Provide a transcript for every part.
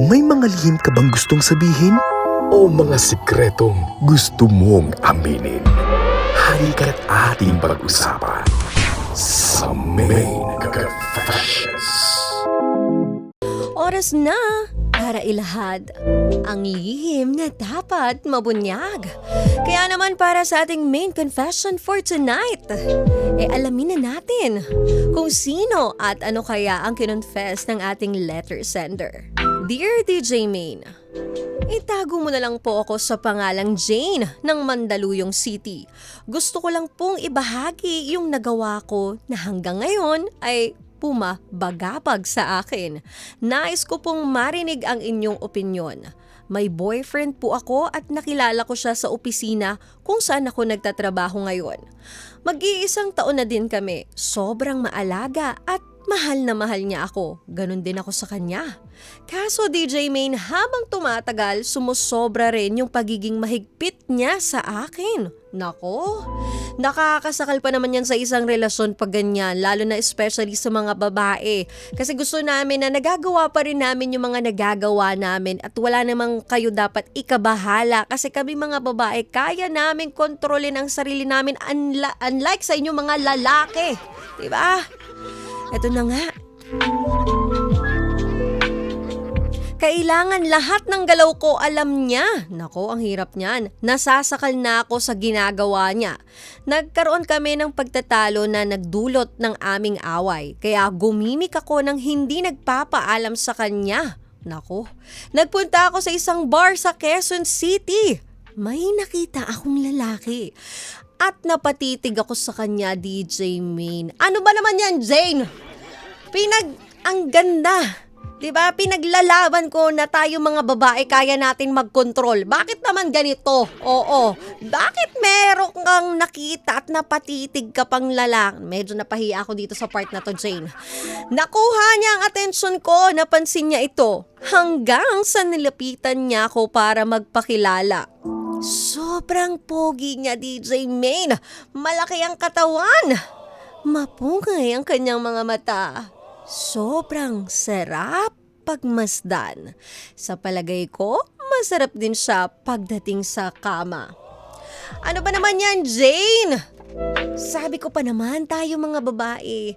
May mga lihim ka bang gustong sabihin? O mga sikretong gusto mong aminin? Halika't ating pag-usapan sa Main Confessions. Oras na para ilahad ang lihim na dapat mabunyag. Kaya naman para sa ating main confession for tonight, eh alamin na natin kung sino at ano kaya ang kinonfess ng ating letter sender. Dear DJ Main, Itago mo na lang po ako sa pangalang Jane ng Mandaluyong City. Gusto ko lang pong ibahagi yung nagawa ko na hanggang ngayon ay pumabagabag sa akin. Nais ko pong marinig ang inyong opinyon. May boyfriend po ako at nakilala ko siya sa opisina kung saan ako nagtatrabaho ngayon. Mag-iisang taon na din kami. Sobrang maalaga at mahal na mahal niya ako. Ganon din ako sa kanya. Kaso DJ Main, habang tumatagal, sumusobra rin yung pagiging mahigpit niya sa akin. Nako, nakakasakal pa naman yan sa isang relasyon pag ganyan, lalo na especially sa mga babae. Kasi gusto namin na nagagawa pa rin namin yung mga nagagawa namin at wala namang kayo dapat ikabahala kasi kami mga babae, kaya namin kontrolin ang sarili namin unla- unlike sa inyong mga lalaki. Diba? Ito na nga. Kailangan lahat ng galaw ko alam niya. Nako, ang hirap niyan. Nasasakal na ako sa ginagawa niya. Nagkaroon kami ng pagtatalo na nagdulot ng aming away. Kaya gumimik ako ng hindi nagpapaalam sa kanya. Nako, nagpunta ako sa isang bar sa Quezon City. May nakita akong lalaki. At napatitig ako sa kanya, DJ Main. Ano ba naman yan, Jane? Pinag... Ang ganda. 'Di ba? Pinaglalaban ko na tayo mga babae kaya natin magkontrol. Bakit naman ganito? Oo. Bakit meron kang nakita at napatitig ka pang lalaki? Medyo napahiya ako dito sa part na to, Jane. Nakuha niya ang atensyon ko, napansin niya ito. Hanggang sa nilapitan niya ako para magpakilala. Sobrang pogi niya, DJ Main. Malaki ang katawan. Mapungay ang kanyang mga mata. Sobrang sarap pagmasdan. Sa palagay ko, masarap din siya pagdating sa kama. Ano ba naman yan, Jane? Sabi ko pa naman, tayo mga babae,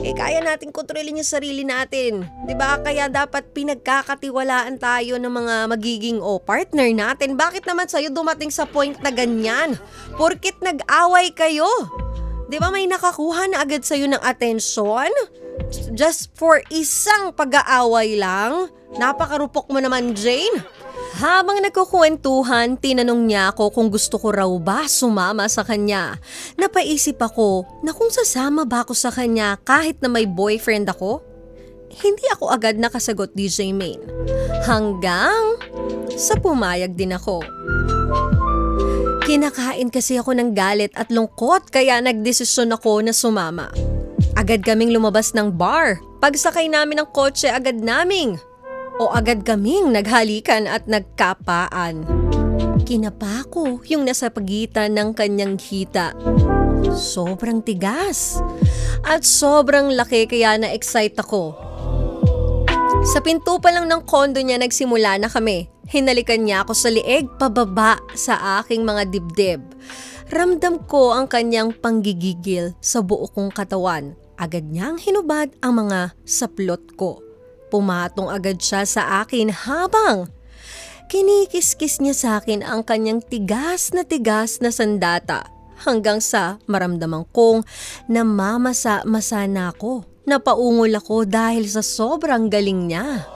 eh kaya natin kontrolin yung sarili natin. ba Kaya dapat pinagkakatiwalaan tayo ng mga magiging o partner natin. Bakit naman sa'yo dumating sa point na ganyan? Porkit nag-away kayo. ba may nakakuha na agad sa'yo ng atensyon? Just for isang pag-aaway lang? Napakarupok mo naman, Jane. Habang nagkukwentuhan, tinanong niya ako kung gusto ko raw ba sumama sa kanya. Napaisip ako na kung sasama ba ako sa kanya kahit na may boyfriend ako. Hindi ako agad nakasagot DJ Main. Hanggang sa pumayag din ako. Kinakain kasi ako ng galit at lungkot kaya nagdesisyon ako na sumama. Agad kaming lumabas ng bar. Pagsakay namin ng kotse agad naming. O agad kaming naghalikan at nagkapaan. Kinapa ko yung nasa pagitan ng kanyang hita. Sobrang tigas. At sobrang laki kaya na-excite ako. Sa pinto pa lang ng kondo niya nagsimula na kami. Hinalikan niya ako sa lieg pababa sa aking mga dibdib. Ramdam ko ang kanyang panggigigil sa buo kong katawan. Agad niyang hinubad ang mga saplot ko. Pumatong agad siya sa akin habang kinikiskis niya sa akin ang kanyang tigas na tigas na sandata hanggang sa maramdaman kong namamasa-masa na ako. Napaungol ako dahil sa sobrang galing niya.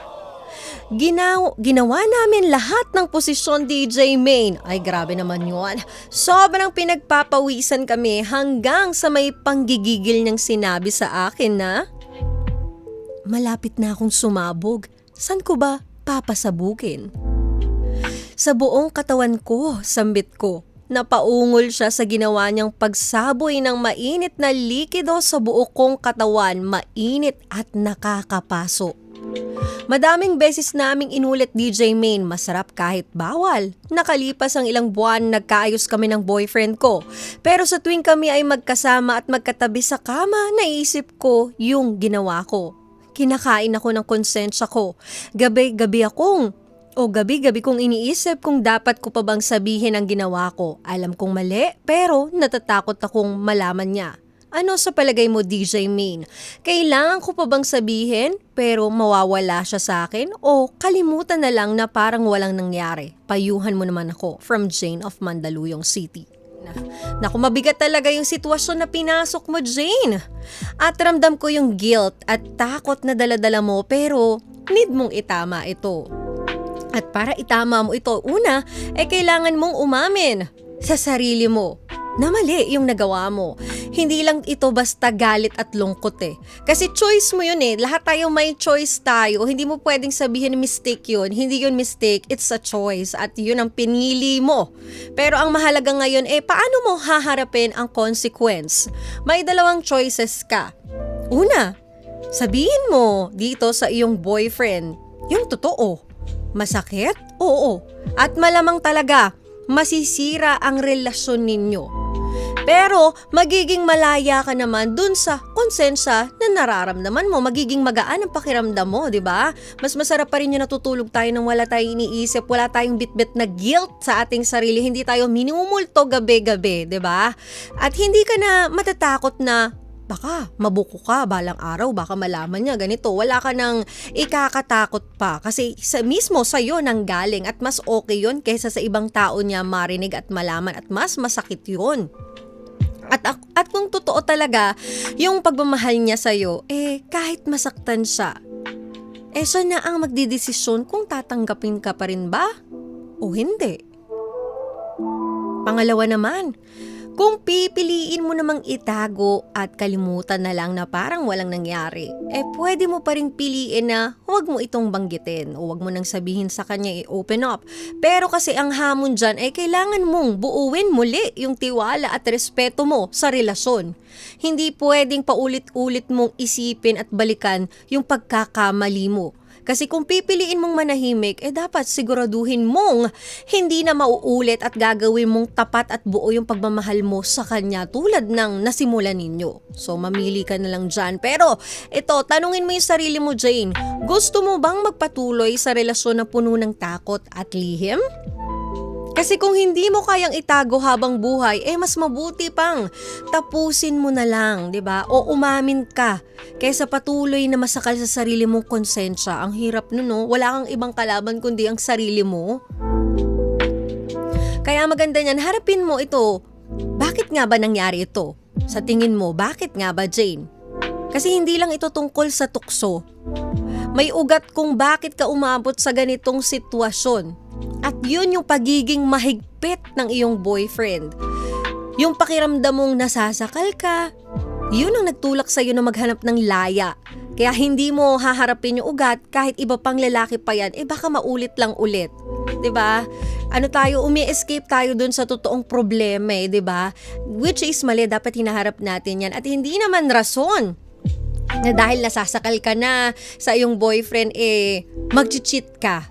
Ginaw, ginawa namin lahat ng posisyon DJ Main. Ay grabe naman yun. Sobrang pinagpapawisan kami hanggang sa may panggigigil niyang sinabi sa akin na Malapit na akong sumabog. San ko ba papasabukin? Sa buong katawan ko, sambit ko. Napaungol siya sa ginawa niyang pagsaboy ng mainit na likido sa buo kong katawan, mainit at nakakapaso. Madaming beses naming inulit DJ Main, masarap kahit bawal. Nakalipas ang ilang buwan, nagkaayos kami ng boyfriend ko. Pero sa tuwing kami ay magkasama at magkatabi sa kama, naisip ko yung ginawa ko. Kinakain ako ng konsensya ko. Gabi-gabi akong o gabi-gabi kong iniisip kung dapat ko pa bang sabihin ang ginawa ko. Alam kong mali, pero natatakot akong malaman niya. Ano sa palagay mo, DJ Main? Kailangan ko pa bang sabihin pero mawawala siya sa akin? O kalimutan na lang na parang walang nangyari? Payuhan mo naman ako from Jane of Mandaluyong City. Na, naku, mabigat talaga yung sitwasyon na pinasok mo, Jane. At ramdam ko yung guilt at takot na daladala mo pero need mong itama ito. At para itama mo ito, una, ay kailangan mong umamin sa sarili mo na mali yung nagawa mo. Hindi lang ito basta galit at lungkot eh. Kasi choice mo yun eh. Lahat tayo may choice tayo. Hindi mo pwedeng sabihin mistake yun. Hindi yun mistake. It's a choice. At yun ang pinili mo. Pero ang mahalaga ngayon eh, paano mo haharapin ang consequence? May dalawang choices ka. Una, sabihin mo dito sa iyong boyfriend yung totoo. Masakit? Oo. At malamang talaga, masisira ang relasyon ninyo. Pero magiging malaya ka naman dun sa konsensya na nararamdaman mo. Magiging magaan ang pakiramdam mo, di ba? Mas masarap pa rin yung natutulog tayo nang wala tayong iniisip, wala tayong bitbit na guilt sa ating sarili. Hindi tayo minumulto gabi-gabi, di ba? At hindi ka na matatakot na baka mabuko ka balang araw, baka malaman niya ganito. Wala ka nang ikakatakot pa kasi sa, mismo sa'yo nang galing at mas okay yon kaysa sa ibang tao niya marinig at malaman at mas masakit yon. At, at kung totoo talaga yung pagmamahal niya sa'yo, eh kahit masaktan siya, eh siya na ang magdidesisyon kung tatanggapin ka pa rin ba o hindi. Pangalawa naman, kung pipiliin mo namang itago at kalimutan na lang na parang walang nangyari, eh pwede mo pa rin piliin na huwag mo itong banggitin o huwag mo nang sabihin sa kanya i-open up. Pero kasi ang hamon dyan ay kailangan mong buuin muli yung tiwala at respeto mo sa relasyon. Hindi pwedeng paulit-ulit mong isipin at balikan yung pagkakamali mo. Kasi kung pipiliin mong manahimik, eh dapat siguraduhin mong hindi na mauulit at gagawin mong tapat at buo yung pagmamahal mo sa kanya tulad ng nasimulan ninyo. So mamili ka na lang dyan. Pero ito, tanungin mo yung sarili mo Jane, gusto mo bang magpatuloy sa relasyon na puno ng takot at lihim? Kasi kung hindi mo kayang itago habang buhay, eh mas mabuti pang tapusin mo na lang, 'di ba? O umamin ka kaysa patuloy na masakal sa sarili mong konsensya. Ang hirap nun, no? Wala kang ibang kalaban kundi ang sarili mo. Kaya maganda niyan, harapin mo ito. Bakit nga ba nangyari ito? Sa tingin mo, bakit nga ba Jane? Kasi hindi lang ito tungkol sa tukso. May ugat kung bakit ka umabot sa ganitong sitwasyon. At yun yung pagiging mahigpit ng iyong boyfriend. Yung pakiramdam mong nasasakal ka, yun ang nagtulak sa'yo na maghanap ng laya. Kaya hindi mo haharapin yung ugat kahit iba pang lalaki pa yan, eh baka maulit lang ulit. 'Di ba? Ano tayo, umi-escape tayo dun sa totoong problema eh, 'di ba? Which is mali, dapat hinaharap natin yan. At hindi naman rason na dahil nasasakal ka na sa iyong boyfriend, eh, mag-cheat ka.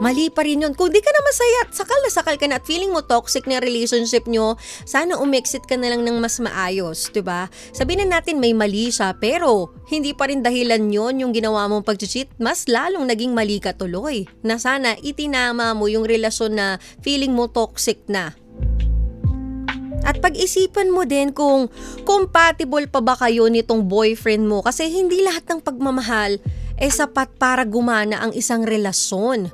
Mali pa rin yun. Kung di ka na masaya at sakal na sakal ka na at feeling mo toxic na relationship nyo, sana umexit ka na lang ng mas maayos, ba? Sabihin na natin may mali siya, pero hindi pa rin dahilan yon yung ginawa mong pag-cheat, mas lalong naging mali ka tuloy. Na sana itinama mo yung relasyon na feeling mo toxic na. At pag-isipan mo din kung compatible pa ba kayo nitong boyfriend mo kasi hindi lahat ng pagmamahal ay sapat para gumana ang isang relasyon.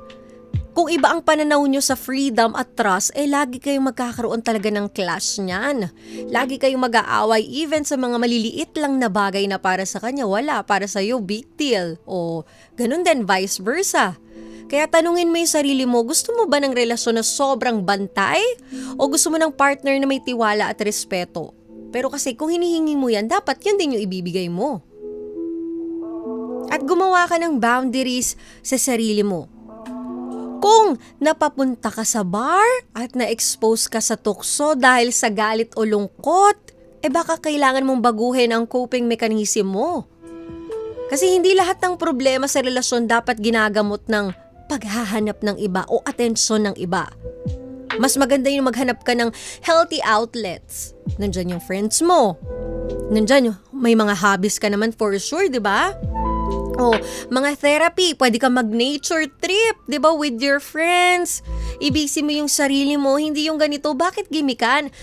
Kung iba ang pananaw nyo sa freedom at trust, eh lagi kayong magkakaroon talaga ng clash niyan. Lagi kayong mag-aaway even sa mga maliliit lang na bagay na para sa kanya, wala. Para sa'yo, big deal. O ganun din, vice versa. Kaya tanungin mo yung sarili mo, gusto mo ba ng relasyon na sobrang bantay? O gusto mo ng partner na may tiwala at respeto? Pero kasi kung hinihingi mo yan, dapat yun din yung ibibigay mo. At gumawa ka ng boundaries sa sarili mo. Kung napapunta ka sa bar at na-expose ka sa tukso dahil sa galit o lungkot, eh baka kailangan mong baguhin ang coping mechanism mo. Kasi hindi lahat ng problema sa relasyon dapat ginagamot ng paghahanap ng iba o atensyon ng iba. Mas maganda yung maghanap ka ng healthy outlets. Nandyan yung friends mo. Nandyan yung may mga hobbies ka naman for sure, di ba? O, mga therapy, pwede ka mag-nature trip, di ba, with your friends. Ibisi mo yung sarili mo, hindi yung ganito. Bakit gimikan?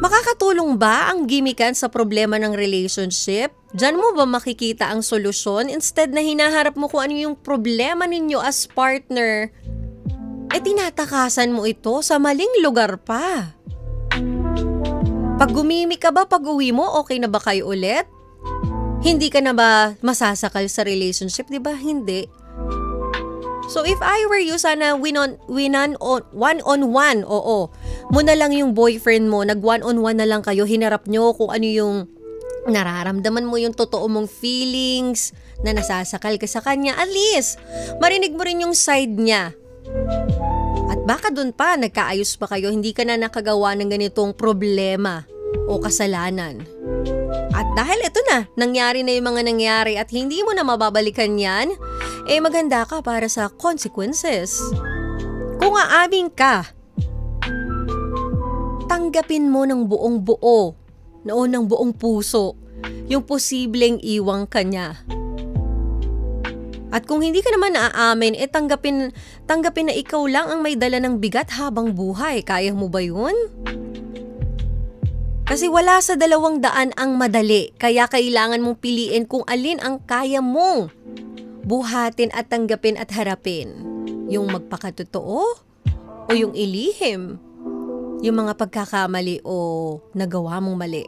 Makakatulong ba ang gimikan sa problema ng relationship? Diyan mo ba makikita ang solusyon instead na hinaharap mo kung ano yung problema ninyo as partner? Eh tinatakasan mo ito sa maling lugar pa. Pag gumimi ka ba pag uwi mo, okay na ba kayo ulit? Hindi ka na ba masasakal sa relationship, di ba? Hindi. So if I were you, sana win on, win on, on, one on one, oo. Mo na lang yung boyfriend mo, nag one on one na lang kayo, hinarap nyo kung ano yung nararamdaman mo yung totoo mong feelings na nasasakal ka sa kanya. At least, marinig mo rin yung side niya. At baka dun pa, nagkaayos pa kayo, hindi ka na nakagawa ng ganitong problema o kasalanan. At dahil ito na, nangyari na yung mga nangyari at hindi mo na mababalikan yan, eh maganda ka para sa consequences. Kung aamin ka, tanggapin mo ng buong buo, noon ng buong puso, yung posibleng iwang kanya. At kung hindi ka naman naaamin, eh tanggapin, tanggapin na ikaw lang ang may dala ng bigat habang buhay. Kaya mo ba yun? Kasi wala sa dalawang daan ang madali, kaya kailangan mong piliin kung alin ang kaya mong buhatin at tanggapin at harapin. Yung magpakatotoo o yung ilihim. Yung mga pagkakamali o nagawa mong mali.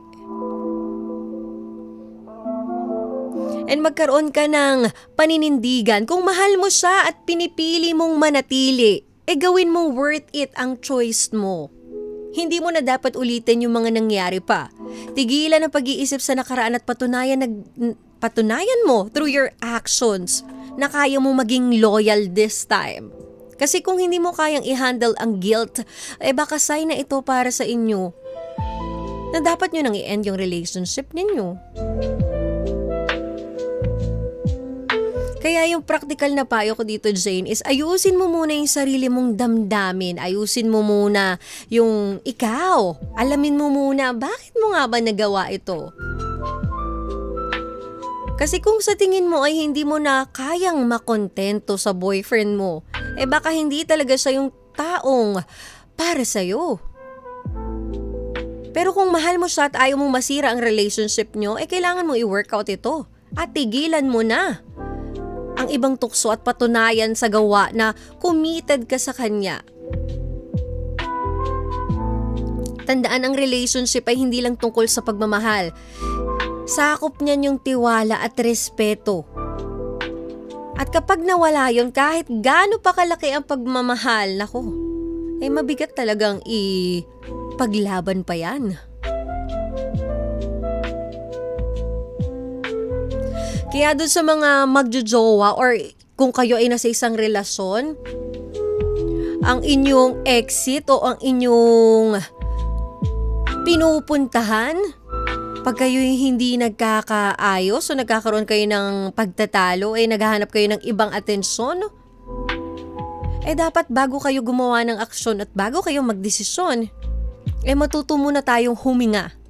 And magkaroon ka ng paninindigan kung mahal mo siya at pinipili mong manatili, eh gawin mong worth it ang choice mo. Hindi mo na dapat ulitin yung mga nangyari pa. Tigilan ang pag-iisip sa nakaraan at patunayan, nag, patunayan mo through your actions na kaya mo maging loyal this time. Kasi kung hindi mo kayang i-handle ang guilt, eh baka sign na ito para sa inyo na dapat nyo nang i-end yung relationship ninyo. Kaya yung practical na payo ko dito, Jane, is ayusin mo muna yung sarili mong damdamin. Ayusin mo muna yung ikaw. Alamin mo muna, bakit mo nga ba nagawa ito? Kasi kung sa tingin mo ay hindi mo na kayang makontento sa boyfriend mo, eh baka hindi talaga siya yung taong para sa'yo. Pero kung mahal mo siya at ayaw mong masira ang relationship nyo, eh kailangan mo i-workout ito. At tigilan mo na ang ibang tukso at patunayan sa gawa na committed ka sa kanya. Tandaan ang relationship ay hindi lang tungkol sa pagmamahal. Sakop niyan yung tiwala at respeto. At kapag nawala yon kahit gaano pa kalaki ang pagmamahal, nako, eh mabigat talagang i paglaban pa yan. Kaya doon sa mga magjojowa or kung kayo ay nasa isang relasyon, ang inyong exit o ang inyong pinupuntahan, pag kayo hindi nagkakaayos o nagkakaroon kayo ng pagtatalo, eh naghahanap kayo ng ibang atensyon, eh dapat bago kayo gumawa ng aksyon at bago kayo magdesisyon, eh matuto muna tayong huminga.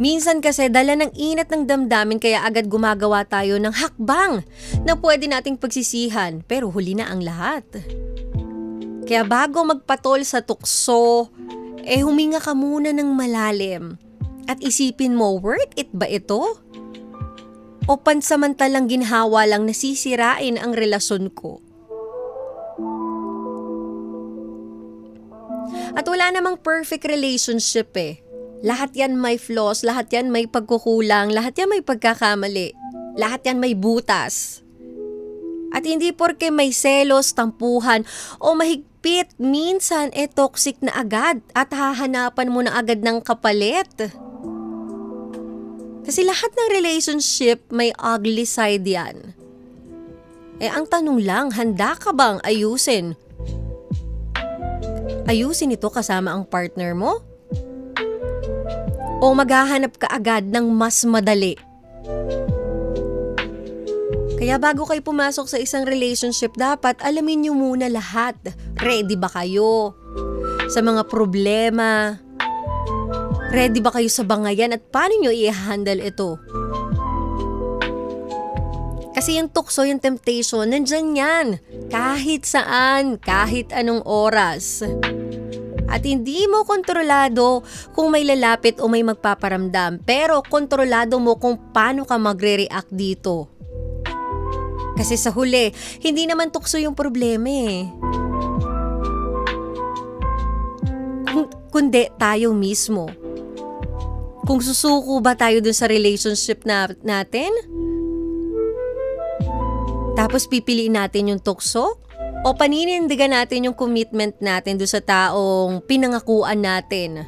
Minsan kasi dala ng inat ng damdamin kaya agad gumagawa tayo ng hakbang na pwede nating pagsisihan pero huli na ang lahat. Kaya bago magpatol sa tukso, eh huminga ka muna ng malalim at isipin mo worth it ba ito? O pansamantalang ginhawa lang nasisirain ang relasyon ko? At wala namang perfect relationship eh. Lahat yan may flaws, lahat yan may pagkukulang, lahat yan may pagkakamali. Lahat yan may butas. At hindi porke may selos, tampuhan, o mahigpit, minsan eh toxic na agad at hahanapan mo na agad ng kapalit. Kasi lahat ng relationship may ugly side yan. Eh ang tanong lang, handa ka bang ayusin? Ayusin ito kasama ang partner mo? O maghahanap ka agad ng mas madali. Kaya bago kayo pumasok sa isang relationship, dapat alamin nyo muna lahat. Ready ba kayo? Sa mga problema? Ready ba kayo sa bangayan at paano nyo i-handle ito? Kasi yung tukso, yung temptation, nandyan yan. Kahit saan, kahit anong oras. At hindi mo kontrolado kung may lalapit o may magpaparamdam. Pero kontrolado mo kung paano ka magre-react dito. Kasi sa huli, hindi naman tukso yung problema eh. Kundi tayo mismo. Kung susuko ba tayo dun sa relationship na, natin? Tapos pipiliin natin yung tukso? O paninindigan natin yung commitment natin do sa taong pinangakuan natin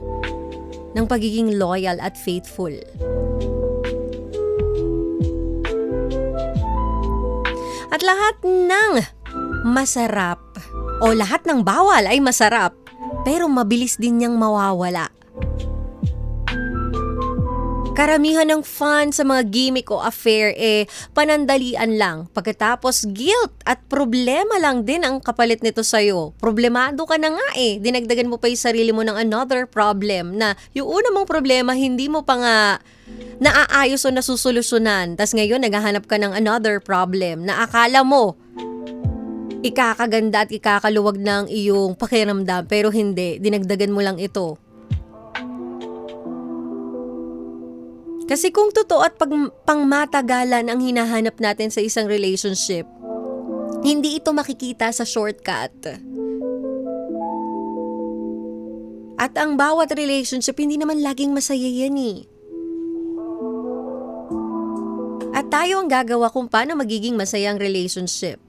ng pagiging loyal at faithful? At lahat ng masarap o lahat ng bawal ay masarap pero mabilis din niyang mawawala. Karamihan ng fun sa mga gimmick o affair eh panandalian lang. Pagkatapos guilt at problema lang din ang kapalit nito sa'yo. Problemado ka na nga eh. Dinagdagan mo pa yung sarili mo ng another problem na yung una mong problema hindi mo pa nga naaayos o nasusolusyonan. Tapos ngayon naghahanap ka ng another problem na akala mo ikakaganda at ikakaluwag ng iyong pakiramdam pero hindi. Dinagdagan mo lang ito. Kasi kung totoo at pag, pangmatagalan ang hinahanap natin sa isang relationship, hindi ito makikita sa shortcut. At ang bawat relationship, hindi naman laging masaya yan eh. At tayo ang gagawa kung paano magiging masayang relationship.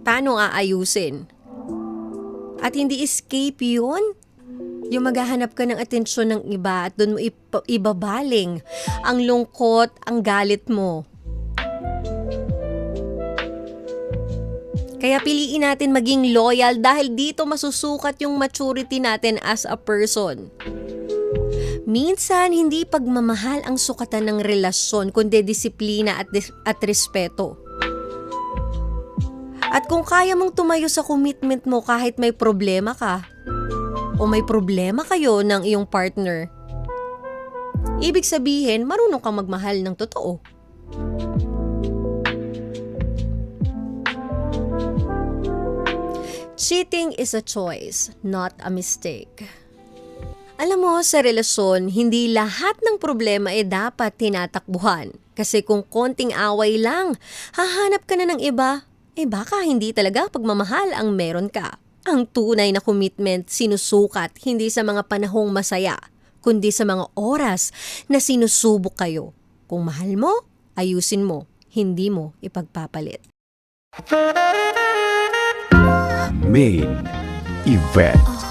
Paano aayusin? At hindi escape yun? Yung maghahanap ka ng atensyon ng iba at doon mo ibabaling ang lungkot, ang galit mo. Kaya piliin natin maging loyal dahil dito masusukat yung maturity natin as a person. Minsan, hindi pagmamahal ang sukatan ng relasyon, kundi disiplina at, dis- at respeto. At kung kaya mong tumayo sa commitment mo kahit may problema ka, o may problema kayo ng iyong partner, ibig sabihin, marunong kang magmahal ng totoo. Cheating is a choice, not a mistake. Alam mo, sa relasyon, hindi lahat ng problema ay dapat tinatakbuhan. Kasi kung konting away lang, hahanap ka na ng iba, eh baka hindi talaga pagmamahal ang meron ka. Ang tunay na commitment sinusukat hindi sa mga panahong masaya, kundi sa mga oras na sinusubok kayo. Kung mahal mo, ayusin mo, hindi mo ipagpapalit. Main Event